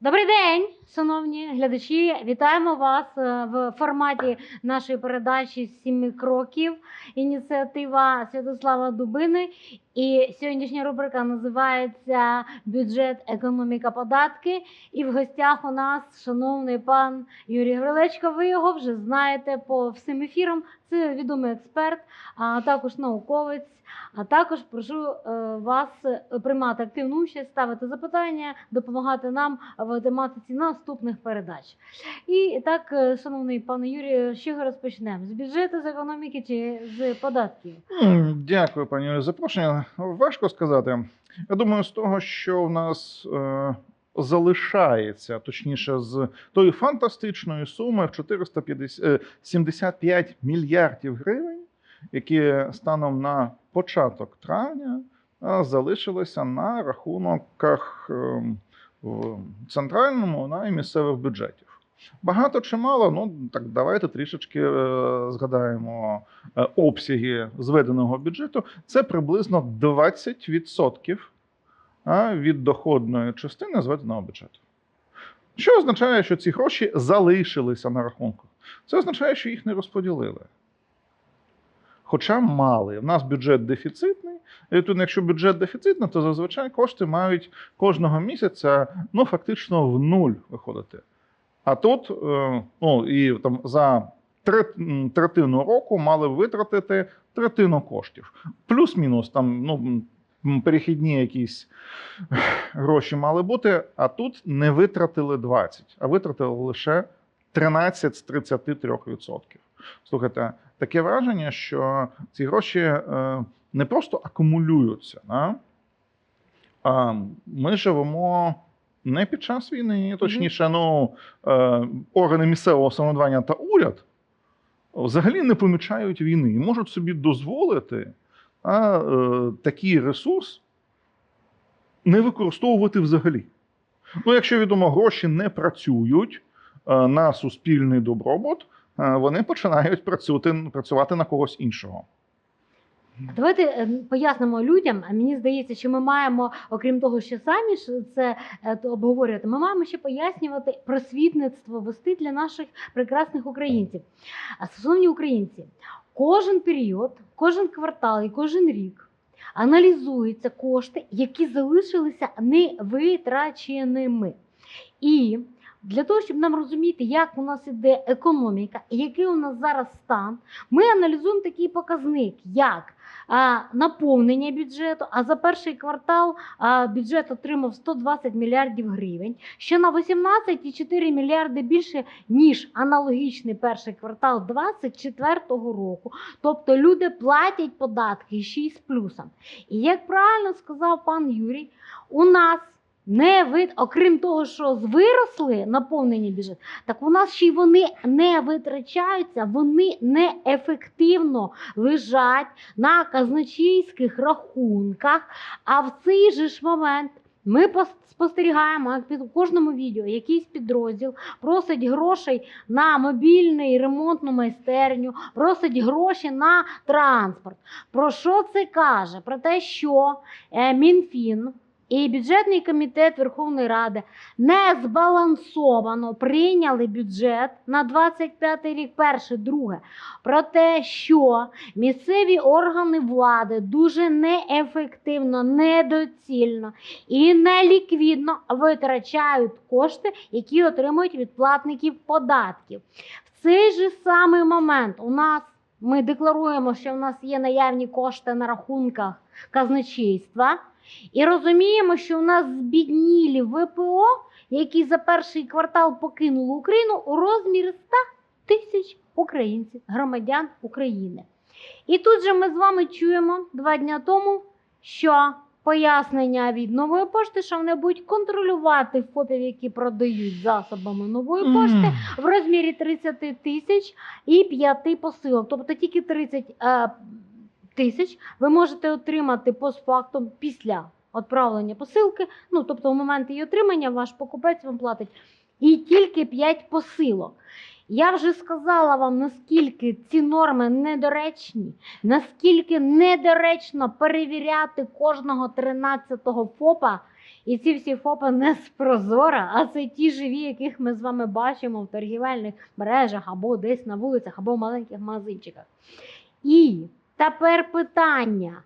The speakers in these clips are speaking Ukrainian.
Добрий день, шановні глядачі. Вітаємо вас е, в форматі нашої передачі «Сіми кроків. Ініціатива Святослава Дубини. І сьогоднішня рубрика називається Бюджет, економіка, податки. І в гостях у нас шановний пан Юрій Грилечко. Ви його вже знаєте по всім ефірам. Це відомий експерт, а також науковець. А також прошу е, вас приймати активну участь, ставити запитання, допомагати нам в тематиці наступних передач. І так, е, шановний пане Юрію, з чого розпочнемо? З бюджету, з економіки чи з податків? Дякую, пані за запрошення. Важко сказати. Я думаю, з того, що в нас е, залишається, точніше, з тої фантастичної суми в 450, е, 75 мільярдів гривень, які станом на початок травня залишилися на рахунках е, в центральному на і місцевих бюджетів. Багато чи мало, ну так давайте трішечки е, згадаємо е, обсяги зведеного бюджету. Це приблизно 20% а, від доходної частини зведеного бюджету. Що означає, що ці гроші залишилися на рахунку? Це означає, що їх не розподілили. Хоча мали. У нас бюджет дефіцитний. І тут, якщо бюджет дефіцитний, то зазвичай кошти мають кожного місяця ну, фактично в нуль виходити. А тут е, ну, і там за третину року мали витратити третину коштів. Плюс-мінус там ну, перехідні якісь гроші мали бути, а тут не витратили 20, а витратили лише 13 з 33%. Слухайте, таке враження, що ці гроші е, не просто акумулюються, да? а ми живемо не під час війни, точніше, ну, е, органи місцевого самоврядування та уряд взагалі не помічають війни і можуть собі дозволити а, е, такий ресурс не використовувати взагалі. Ну, якщо відомо, гроші не працюють на суспільний добробут, вони починають працювати, працювати на когось іншого. Давайте е, пояснимо людям. Мені здається, що ми маємо, окрім того, що самі ж це е, обговорювати, ми маємо ще пояснювати просвітництво вести для наших прекрасних українців. А стосовні українці, кожен період, кожен квартал і кожен рік аналізуються кошти, які залишилися невитраченими. І для того, щоб нам розуміти, як у нас іде економіка і який у нас зараз стан, ми аналізуємо такий показник, як наповнення бюджету. А за перший квартал бюджет отримав 120 мільярдів гривень, що на 18,4 мільярди більше, ніж аналогічний перший квартал 2024 року. Тобто люди платять податки ще й з плюсом. І як правильно сказав пан Юрій, у нас не вид, окрім того, що виросли наповнені бюджет, так у нас ще й вони не витрачаються, вони неефективно лежать на казначейських рахунках. А в цей же ж момент ми пос- спостерігаємо, як під кожному відео якийсь підрозділ просить грошей на мобільний ремонтну майстерню, просить гроші на транспорт. Про що це каже? Про те, що е, Мінфін і бюджетний комітет Верховної Ради не збалансовано прийняли бюджет на 25 рік, перше, друге, про те, що місцеві органи влади дуже неефективно, недоцільно і неліквідно витрачають кошти, які отримують від платників податків. В цей же самий момент у нас ми декларуємо, що в нас є наявні кошти на рахунках казначейства. І розуміємо, що у нас збіднілі ВПО, які за перший квартал покинули Україну у розмірі 100 тисяч українців, громадян України. І тут же ми з вами чуємо два дні тому, що пояснення від нової пошти, що вони будуть контролювати ФОПів, які продають засобами нової пошти, в розмірі 30 тисяч і 5 посилок. Тобто тільки 30 е, тисяч ви можете отримати постфактум після відправлення посилки. Ну, тобто, в момент її отримання ваш покупець вам платить і тільки 5 посилок. Я вже сказала вам, наскільки ці норми недоречні, наскільки недоречно перевіряти кожного 13-го ФОПа І ці всі ФОПи не з прозора, а це ті живі, яких ми з вами бачимо в торгівельних мережах або десь на вулицях, або в маленьких магазинчиках. І тепер питання: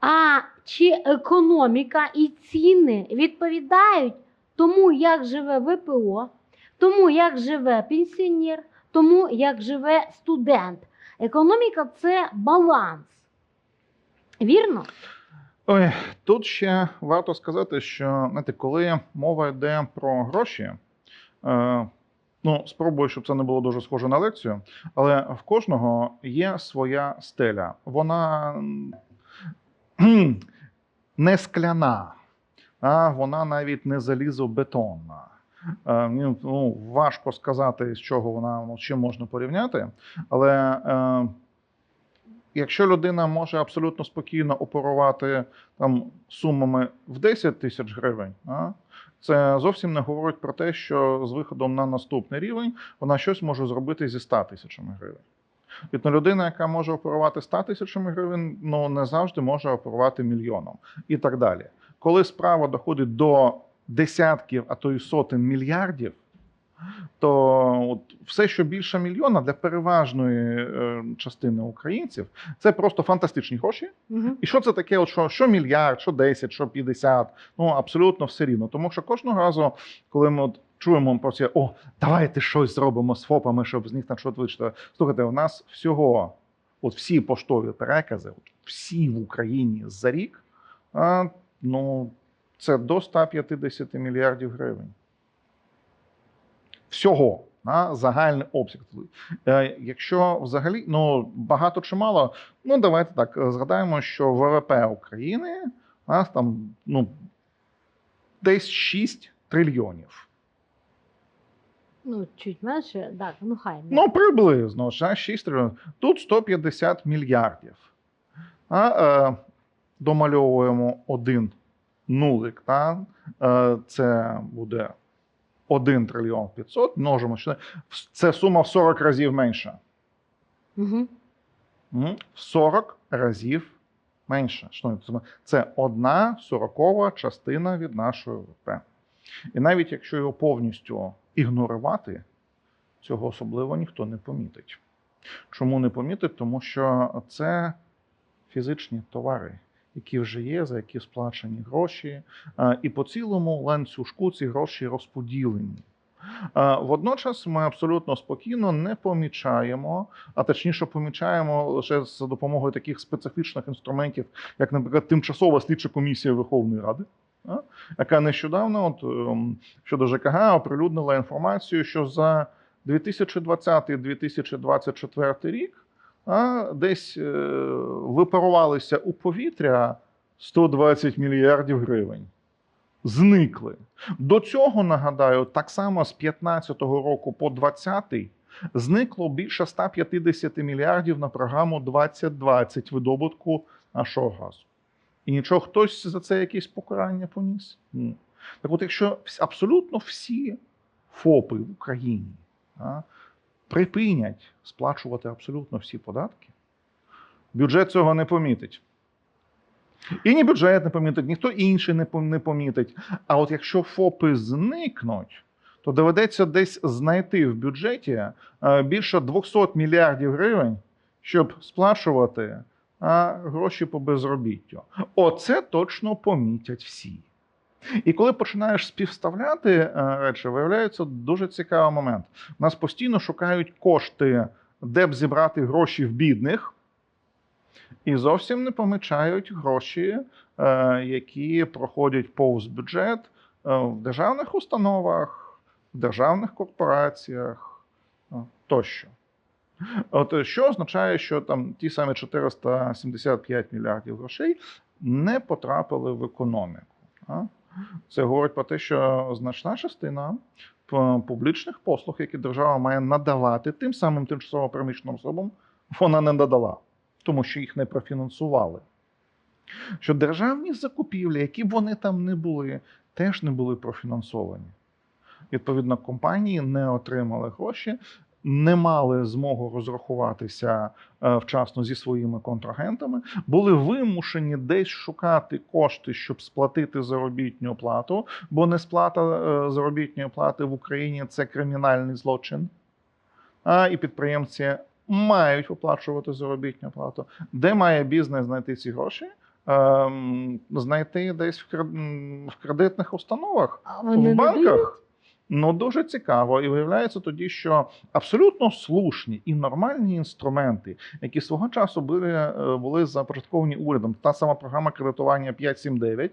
а чи економіка і ціни відповідають тому, як живе ВПО, тому, як живе пенсіонер, тому, як живе студент? Економіка це баланс. Вірно? Ой, тут ще варто сказати, що знаєте, коли мова йде про гроші, е, ну спробую, щоб це не було дуже схоже на лекцію, але в кожного є своя стеля. Вона не скляна, а вона навіть не залізобетонна. Е, ну, важко сказати, з чого вона ну, чим можна порівняти, але е, якщо людина може абсолютно спокійно оперувати там сумами в 10 тисяч гривень, а, це зовсім не говорить про те, що з виходом на наступний рівень вона щось може зробити зі 100 тисячами гривень. Відно людина, яка може оперувати 100 тисячами гривень, ну не завжди може оперувати мільйоном і так далі. Коли справа доходить до десятків, а то й сотень мільярдів, то от все, що більше мільйона для переважної е, частини українців, це просто фантастичні гроші. Угу. І що це таке? От що, що мільярд, що 10, що 50, ну абсолютно все рівно. Тому що кожного разу, коли ми от чуємо про це, о, давайте щось зробимо з ФОПами, щоб з них там щось вичити. Слухайте, у нас всього, от всі поштові перекази, от всі в Україні за рік, а, ну це до 150 мільярдів гривень. Всього. На загальний обсяг. Е, Якщо взагалі ну багато чи мало, ну давайте так е, згадаємо, що ВВП України а, там ну десь 6 трильйонів. Ну, чуть менше, так, ну хай. Ну, приблизно ж, 6 трильйонів. Тут 150 мільярдів. А, е, домальовуємо один нулик. Та? Е, це буде 1 трильйон 500, множимо. Це сума в 40 разів менша. Угу. В 40 разів менше. Це- одна сорокова частина від нашої ВВП. І навіть якщо його повністю ігнорувати, цього особливо ніхто не помітить. Чому не помітить? Тому що це фізичні товари, які вже є, за які сплачені гроші, і по цілому ланцюжку ці гроші розподілені. Водночас ми абсолютно спокійно не помічаємо, а точніше помічаємо лише за допомогою таких специфічних інструментів, як, наприклад, тимчасова слідча комісія Верховної Ради, яка нещодавно, от, ем, щодо ЖКГ, оприлюднила інформацію, що за 2020-2024 рік десь е, випарувалися у повітря 120 мільярдів гривень. Зникли. До цього нагадаю, так само з 15-го року по 20-й зникло більше 150 мільярдів на програму 2020 видобутку нашого газу. І нічого, хтось за це якесь покарання поніс? Ні. Так от, якщо абсолютно всі ФОПи в Україні припинять сплачувати абсолютно всі податки, бюджет цього не помітить. І ні бюджет не помітить, ніхто інший не помітить. А от якщо ФОПи зникнуть, то доведеться десь знайти в бюджеті е, більше 200 мільярдів гривень, щоб сплачувати гроші по безробіттю. Оце точно помітять всі. І коли починаєш співставляти е, речі, виявляється дуже цікавий момент. Нас постійно шукають кошти, де б зібрати гроші в бідних, і зовсім не помічають гроші, е, які проходять повз бюджет е, в державних установах, в державних корпораціях тощо. От що означає, що там ті самі 475 мільярдів грошей не потрапили в економіку. а? Це говорить про те, що значна частина публічних послуг, які держава має надавати тим самим тимчасово переміщеним особам, вона не надала, тому що їх не профінансували. Що державні закупівлі, які б вони там не були, теж не були профінансовані. Відповідно, компанії не отримали гроші. Не мали змогу розрахуватися е, вчасно зі своїми контрагентами, були вимушені десь шукати кошти, щоб сплатити заробітну плату, бо несплата е, заробітної плати в Україні це кримінальний злочин. А і підприємці мають виплачувати заробітну плату. Де має бізнес знайти ці гроші? Ем, знайти десь в кредитних установах А вони в не банках. Ну дуже цікаво, і виявляється тоді, що абсолютно слушні і нормальні інструменти, які свого часу були, е, були започатковані урядом. Та сама програма кредитування 579,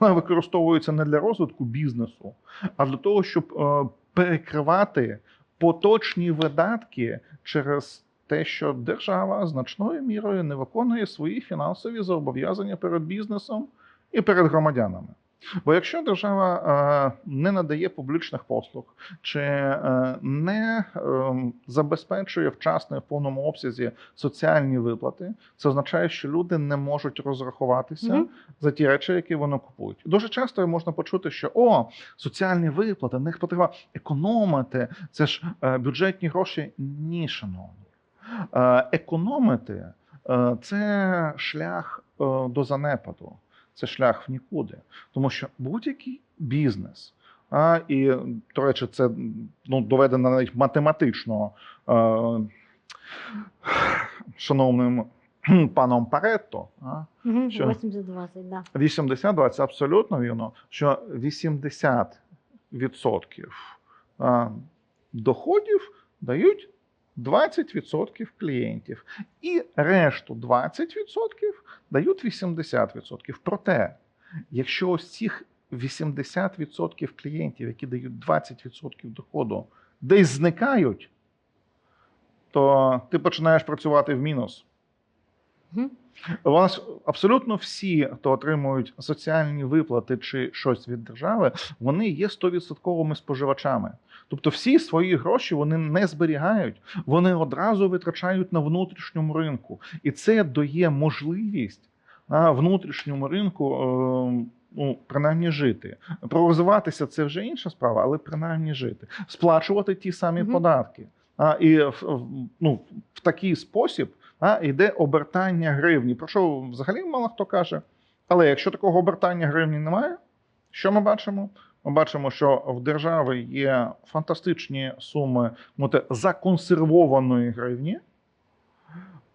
вона використовується не для розвитку бізнесу, а для того, щоб е, перекривати поточні видатки через те, що держава значною мірою не виконує свої фінансові зобов'язання перед бізнесом і перед громадянами. Бо якщо держава е, не надає публічних послуг чи е, не е, забезпечує вчасно і в повному обсязі соціальні виплати, це означає, що люди не можуть розрахуватися Мгм. за ті речі, які вони купують. Дуже часто можна почути, що о, соціальні виплати, них потрібно економити. Це ж е, бюджетні гроші. Ні, шановні. Економити це шлях до занепаду, це шлях в нікуди. Тому що будь-який бізнес, а, і, до речі, це ну, доведено навіть математично е, шановним паном Паретто. А, Мгм, Що? 80-20, да. 80-20, абсолютно вірно, що 80% а, доходів дають 20% клієнтів, і решту 20% дають 80%. Проте, якщо ось цих 80% клієнтів, які дають 20% доходу, десь зникають, то ти починаєш працювати в мінус. У вас абсолютно всі, хто отримують соціальні виплати чи щось від держави, вони є 100% споживачами. Тобто всі свої гроші вони не зберігають, вони одразу витрачають на внутрішньому ринку. І це дає можливість на внутрішньому ринку. е, Ну, принаймні жити. Пророзвиватися це вже інша справа, але принаймні жити, сплачувати ті самі Мгм. податки. А, і ну, в такий спосіб а, йде обертання гривні. Про що взагалі мало хто каже. Але якщо такого обертання гривні немає, що ми бачимо? Ми бачимо, що в держави є фантастичні суми те, законсервованої гривні,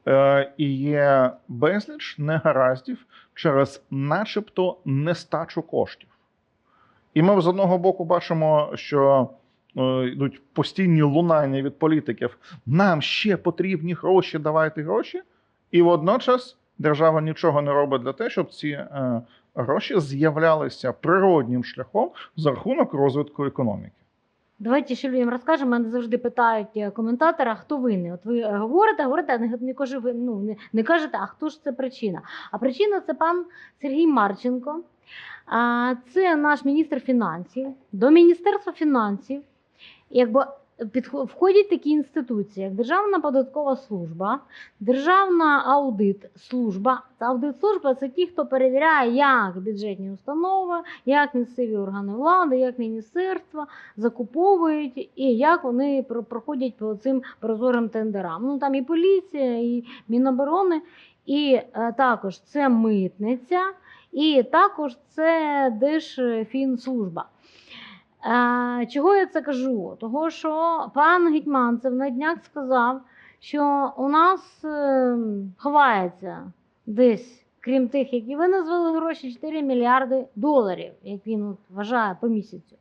е, і є безліч негараздів через начебто нестачу коштів. І ми з одного боку бачимо, що йдуть постійні лунання від політиків. Нам ще потрібні гроші, давайте гроші. І водночас держава нічого не робить для того, щоб ці е, гроші з'являлися природнім шляхом за рахунок розвитку економіки. Давайте ще людям розкажемо. Мене завжди питають е, коментатора, хто винний. От ви е, говорите, говорите, а не, не, ви, ну, не, не кажете, а хто ж це причина? А причина це пан Сергій Марченко. А, це наш міністр фінансів. До Міністерства фінансів якби підхо- входять такі інституції, як Державна податкова служба, Державна аудит служба. Аудит служба це ті, хто перевіряє, як бюджетні установи, як місцеві органи влади, як міністерства закуповують і як вони про- проходять по цим прозорим тендерам. Ну там і поліція, і Міноборони, і е, також це митниця, і також це Держфінслужба. Е, чого я це кажу? Того, що пан Гетьманцев на днях сказав, що у нас е, ховається десь, крім тих, які ви назвали гроші, 4 мільярди доларів, як він вважає по місяцю.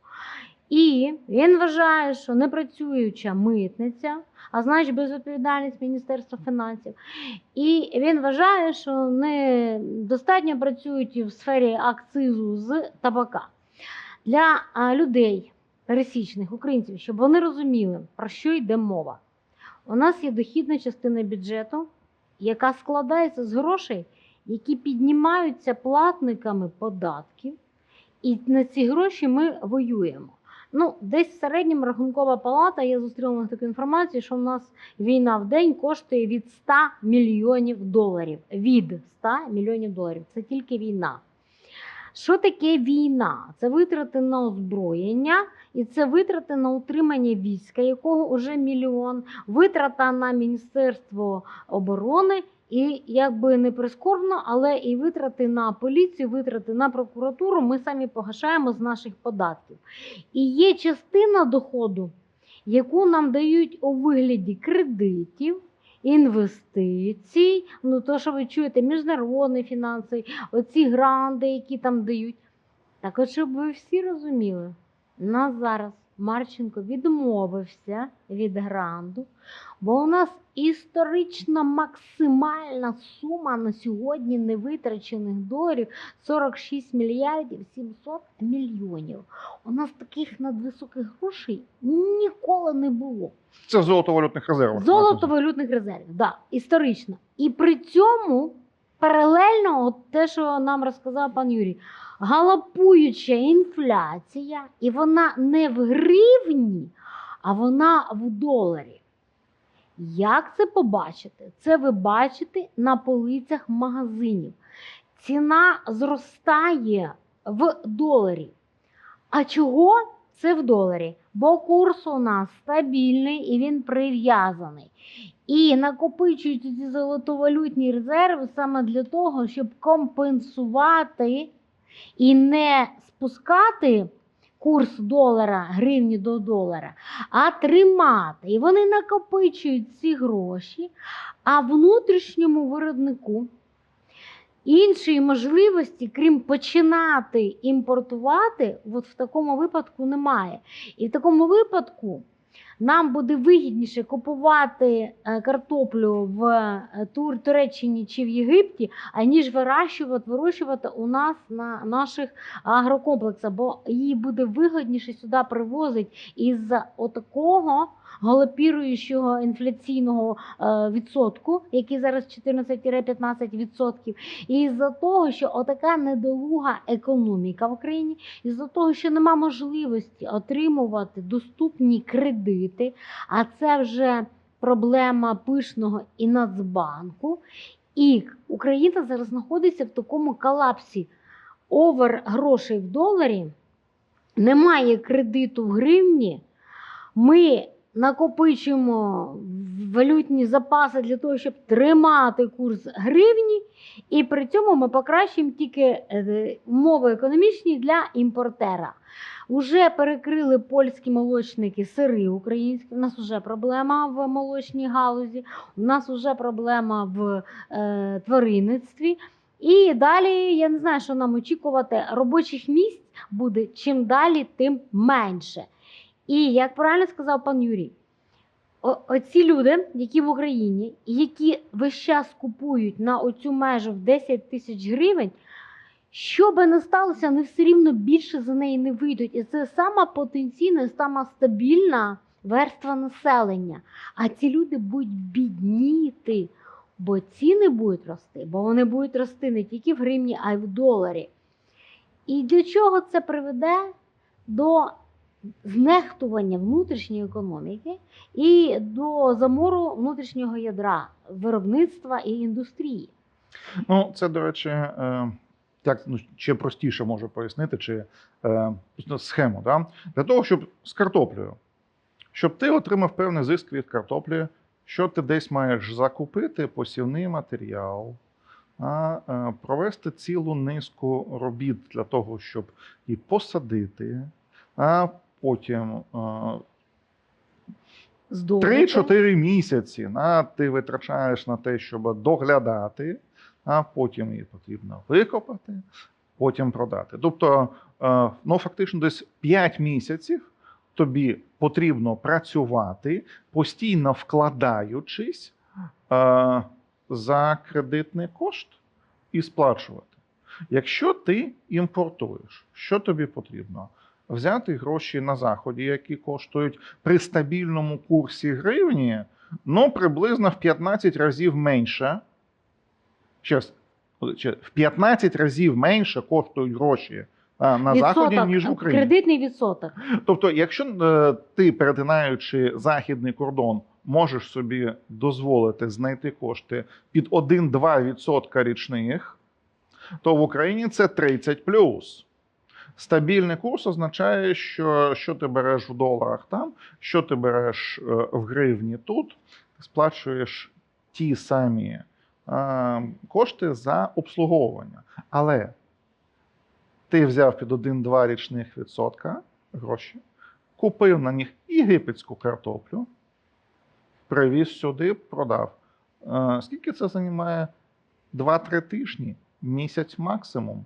І він вважає, що непрацююча митниця, а значить безвідповідальність Міністерства фінансів. І він вважає, що не достатньо працюють в сфері акцизу з табака. Для людей, пересічних українців, щоб вони розуміли, про що йде мова. У нас є дохідна частина бюджету, яка складається з грошей, які піднімаються платниками податків, і на ці гроші ми воюємо. Ну, десь в середньому рахункова палата, я зустріла таку інформацію, що в нас війна в день коштує від 100 мільйонів доларів. Від 100 мільйонів доларів. Це тільки війна. Що таке війна? Це витрати на озброєння і це витрати на утримання війська, якого вже мільйон, витрата на Міністерство оборони. І якби не прискорбно, але і витрати на поліцію, витрати на прокуратуру ми самі погашаємо з наших податків. І є частина доходу, яку нам дають у вигляді кредитів, інвестицій, ну то, що ви чуєте, міжнародні фінанси, оці гранди, які там дають. Так от, щоб ви всі розуміли, нас зараз Марченко відмовився від гранду, бо у нас історична максимальна сума на сьогодні невитрачених доларів 46 мільярдів 700 мільйонів. У нас таких надвисоких грошей ніколи не було. Це золотовалютних резервах. Золото валютних резервів, да, історично. І при цьому паралельно, от те, що нам розказав пан Юрій, галопуюча інфляція, і вона не в гривні, а вона в доларі. Як це побачити? Це ви бачите на полицях магазинів. Ціна зростає в доларі. А чого це в доларі? Бо курс у нас стабільний і він прив'язаний. І накопичують ці золотовалютні резерви саме для того, щоб компенсувати і не спускати курс долара, гривні до долара, а тримати. І вони накопичують ці гроші, а внутрішньому виробнику іншої можливості, крім починати імпортувати, от в такому випадку немає. І в такому випадку нам буде вигідніше купувати е, картоплю в е, Тур, Туреччині чи в Єгипті, аніж вирощувати, вирощувати у нас на наших агрокомплексах, бо їй буде вигідніше сюди привозити із отакого галопіруючого інфляційного е, відсотку, який зараз 14-15%, і з-за того, що отака недолуга економіка в Україні, із-за того, що нема можливості отримувати доступні кредити, а це вже проблема пишного і Нацбанку. І Україна зараз знаходиться в такому колапсі. Овер грошей в доларі, немає кредиту в гривні. Ми накопичуємо валютні запаси для того, щоб тримати курс гривні, і при цьому ми покращуємо тільки е, умови економічні для імпортера. Уже перекрили польські молочники сири українські. У нас вже проблема в молочній галузі, у нас вже проблема в е, тваринництві. І далі я не знаю, що нам очікувати. Робочих місць буде чим далі, тим менше. І як правильно сказав пан Юрій, оці люди, які в Україні, які весь час купують на оцю межу в 10 тисяч гривень, що би не сталося, вони все рівно більше за неї не вийдуть. І це сама потенційна, сама стабільна верства населення. А ці люди будуть бідніти, бо ціни будуть рости, бо вони будуть рости не тільки в гривні, а й в доларі. І до чого це приведе? До знехтування внутрішньої економіки і до замору внутрішнього ядра виробництва і індустрії. Ну, це, до речі, е, як ну, ще простіше можу пояснити, чи е, схему. Да? Для того, щоб з картоплею, щоб ти отримав певний зиск від картоплі, що ти десь маєш закупити посівний матеріал, а, е, провести цілу низку робіт для того, щоб і посадити, а потім е. 3-4 місяці на, ти витрачаєш на те, щоб доглядати, а потім її потрібно викопати, потім продати. Тобто, е, ну, фактично, десь 5 місяців тобі потрібно працювати, постійно вкладаючись е, за кредитний кошт і сплачувати. Якщо ти імпортуєш, що тобі потрібно? Взяти гроші на заході, які коштують при стабільному курсі гривні, ну приблизно в 15 разів менше. Ще раз, в 15 разів менше коштують гроші на заході, ніж в Україні. Кредитний відсоток. Тобто, якщо е, ти, перетинаючи західний кордон, можеш собі дозволити знайти кошти під 1-2% річних, то в Україні це 30 плюс. Стабільний курс означає, що що ти береш в доларах там, що ти береш е, в гривні тут, сплачуєш ті самі е, кошти за обслуговування. Але ти взяв під 1-2 річних відсотка гроші, купив на них єгипетську картоплю, привіз сюди, продав. Е, Скільки це займає? 2-3 тижні, місяць максимум.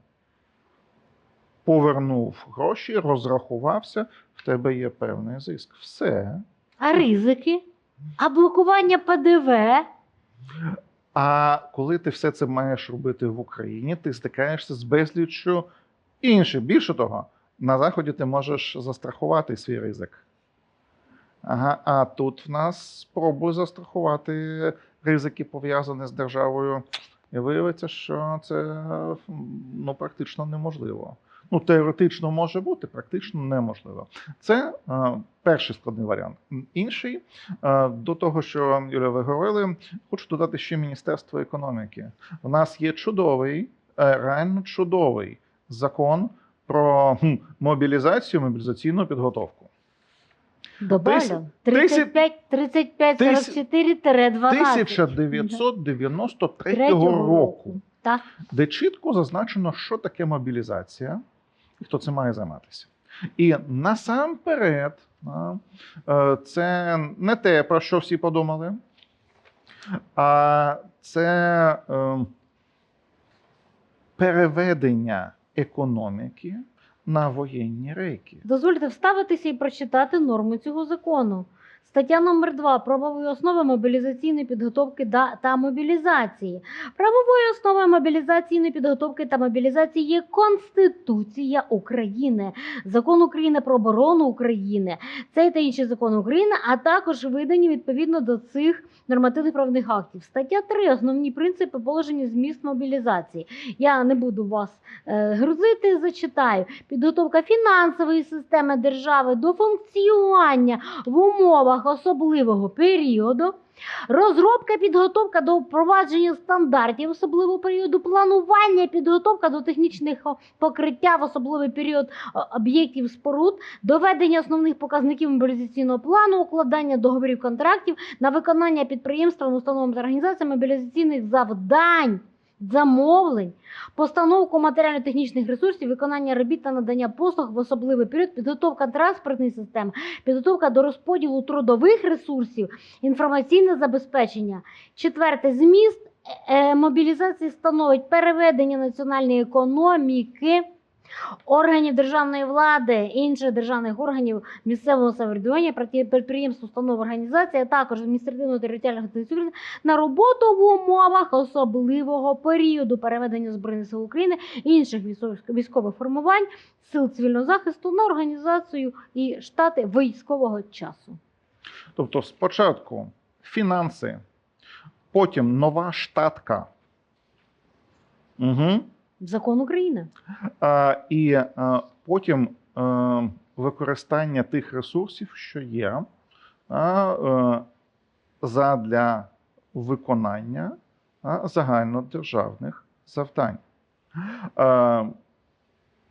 Повернув гроші, розрахувався, в тебе є певний зиск. Все. А ризики? А блокування ПДВ? А коли ти все це маєш робити в Україні, ти стикаєшся з безліччю інших. Більше того, на заході ти можеш застрахувати свій ризик. Ага, а тут в нас спробуй застрахувати ризики, пов'язані з державою. І виявиться, що це ну, практично неможливо. Ну, теоретично може бути, практично неможливо. Це е, перший складний варіант. Інший е, до того, що Юля, ви говорили, хочу додати ще Міністерство економіки. У нас є чудовий, е, реально чудовий закон про хм, мобілізацію, мобілізаційну підготовку. Добавлю. тисяч- 35, 35, тисяч- 44, 12. 1993 Третього року, Так. де чітко зазначено, що таке мобілізація і хто це має займатися. І насамперед, е, це не те, про що всі подумали, а це е, переведення економіки на воєнні рейки. Дозвольте вставитися і прочитати норми цього закону. Стаття номер 2 правової основи мобілізаційної підготовки та мобілізації. Правовою основою мобілізаційної підготовки та мобілізації є Конституція України, Закон України про оборону України, цей та інші закони України, а також видані відповідно до цих нормативних правових актів. Стаття 3 основні принципи положення зміст мобілізації. Я не буду вас е, грузити, зачитаю. Підготовка фінансової системи держави до функціонування в умовах особливого періоду. Розробка, підготовка до впровадження стандартів особливого періоду, планування, підготовка до технічного покриття в особливий період об'єктів споруд, доведення основних показників мобілізаційного плану, укладання договорів контрактів на виконання підприємствами, установами та організаціями мобілізаційних завдань. Замовлень, постановку матеріально-технічних ресурсів, виконання робіт та надання послуг в особливий період, підготовка транспортної системи, підготовка до розподілу трудових ресурсів, інформаційне забезпечення. Четверте зміст е, мобілізації становить переведення національної економіки. Органів державної влади, інших державних органів місцевого самоврядування, підприємств, установ, організацій, а також адміністративно-територіальних адміністрацій на роботу в умовах особливого періоду переведення Збройних сил України інших військових формувань, сил цивільного захисту на організацію і штати військового часу. Тобто, спочатку фінанси, потім нова штатка. Угу. Закон України. А, і а, потім е, використання тих ресурсів, що є, а, е, задля виконання а, загальнодержавних завдань. Е,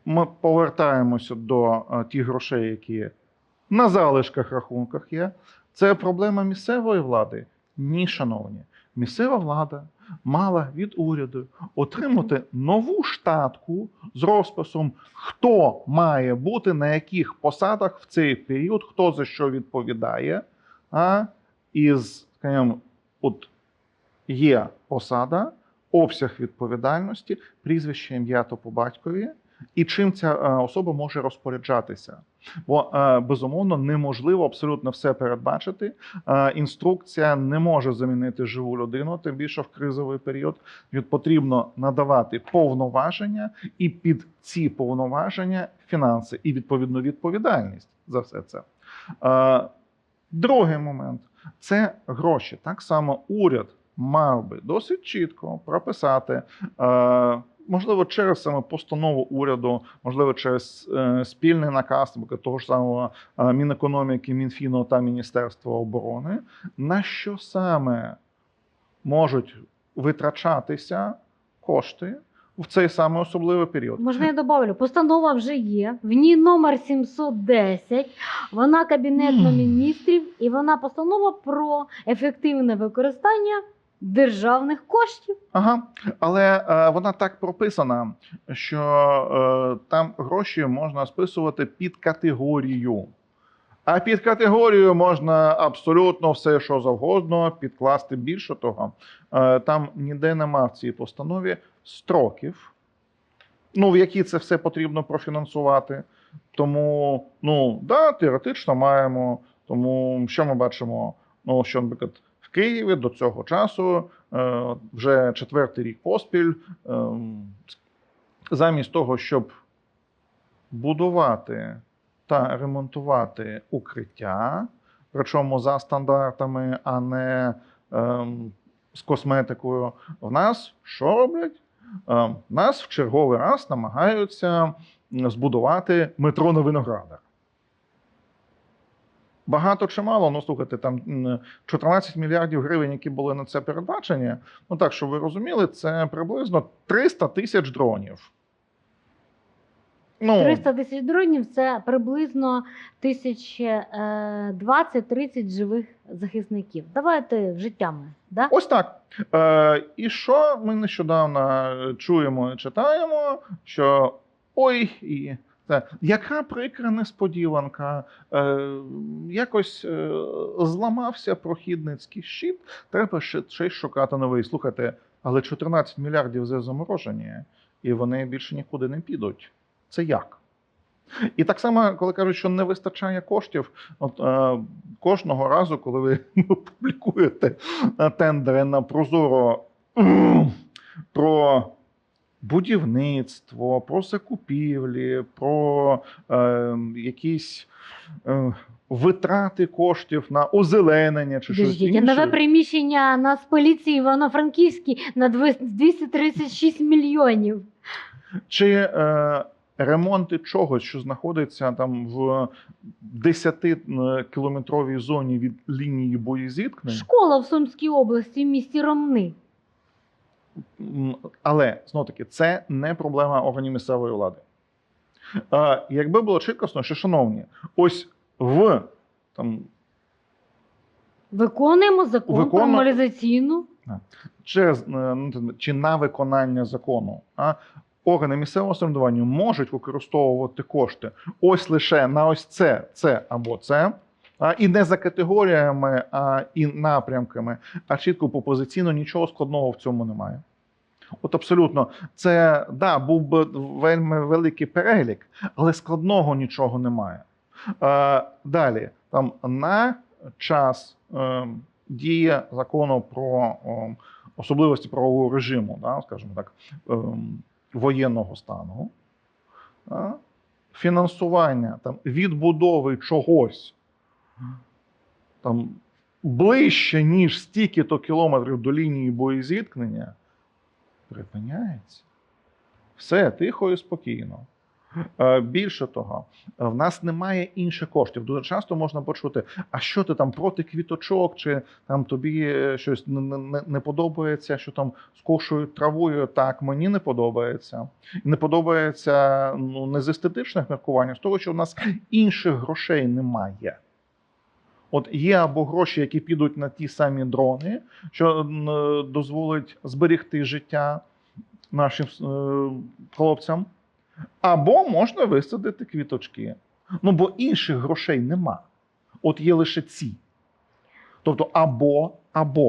ми повертаємося до е, тих грошей, які на залишках рахунках є. Це проблема місцевої влади? Ні, шановні. Місцева влада мала від уряду отримати нову штатку з розписом, хто має бути на яких посадах в цей період, хто за що відповідає. А із, скажімо, от є посада, обсяг відповідальності, прізвище ім'я то по батькові, і чим ця е, особа може розпоряджатися. Бо е, безумовно неможливо абсолютно все передбачити. Е, Інструкція не може замінити живу людину, тим більше в кризовий період. Потрібно надавати повноваження і під ці повноваження фінанси і відповідно відповідальність за все це. Е, Другий момент це гроші. Так само уряд мав би досить чітко прописати. Можливо, через саме постанову уряду, можливо, через е, спільний наказ наприклад, того ж самого е, Мінекономіки, Мінфіну та Міністерства оборони, на що саме можуть витрачатися кошти в цей самий особливий період. Можна я добавлю? Постанова вже є. В ній номер 710. Вона Кабінету Мгм. міністрів, і вона постанова про ефективне використання державних коштів. Ага, але е, вона так прописана, що е, там гроші можна списувати під категорію. А під категорію можна абсолютно все, що завгодно підкласти. Більше того, е, там ніде нема в цій постанові строків, ну, в які це все потрібно профінансувати. Тому, ну, да, теоретично маємо. Тому що ми бачимо? Ну, що, наприклад, Києві до цього часу е, вже четвертий рік поспіль, е, замість того, щоб будувати та ремонтувати укриття, причому за стандартами, а не е, з косметикою, в нас що роблять? Е, нас в черговий раз намагаються збудувати метро на виноградах. Багато чи мало, ну слухайте, там м, 14 мільярдів гривень, які були на це передбачені. Ну так, щоб ви розуміли, це приблизно 300 тисяч дронів. Ну, 300 тисяч дронів це приблизно тисяч е, 20-30 живих захисників. Давайте життями. Да? Ось так. Е, і що ми нещодавно чуємо і читаємо, що ой, і яка прикра несподіванка, е, якось е, зламався прохідницький щит, треба ще, й шукати новий. Слухайте, але 14 мільярдів вже заморожені, і вони більше нікуди не підуть. Це як? І так само, коли кажуть, що не вистачає коштів, от е, кожного разу, коли ви публікуєте е, тендери на Прозоро про будівництво, про закупівлі, про е, якісь е, витрати коштів на озеленення чи щось інше. нове приміщення на поліції Івано-Франківській на 236 мільйонів. Чи е, ремонти чогось, що знаходиться там в 10-кілометровій зоні від лінії боєзіткнень, Школа в Сумській області в місті Ромни. Але знов таки, це не проблема органів місцевої влади. Якби було чітко, що шановні, ось в там Виконуємо закон про мобілізаційну. через е, ну, чи на виконання закону, а органи місцевого самоврядування можуть використовувати кошти ось лише на ось це, це або це. І не за категоріями, а і напрямками, а чітко пропозиційно нічого складного в цьому немає. От абсолютно, це да, був би вельми великий перелік, але складного нічого немає. Далі, там на час е, дії закону про особливості правового режиму, да, скажімо так, е, воєнного стану, фінансування там, відбудови чогось там, ближче, ніж стільки-то кілометрів до лінії боєзіткнення, припиняється. Все тихо і спокійно. Е, Більше того, в нас немає інших коштів. Дуже часто можна почути, а що ти там проти квіточок, чи там тобі е, щось не, не, не подобається, що там скошують травою. Так, мені не подобається. Не подобається ну, не з естетичних міркувань, а з того, що в нас інших грошей немає. От є або гроші, які підуть на ті самі дрони, що е, дозволить зберегти життя нашим е, хлопцям, або можна висадити квіточки. Ну, бо інших грошей нема. От є лише ці. Тобто або, або.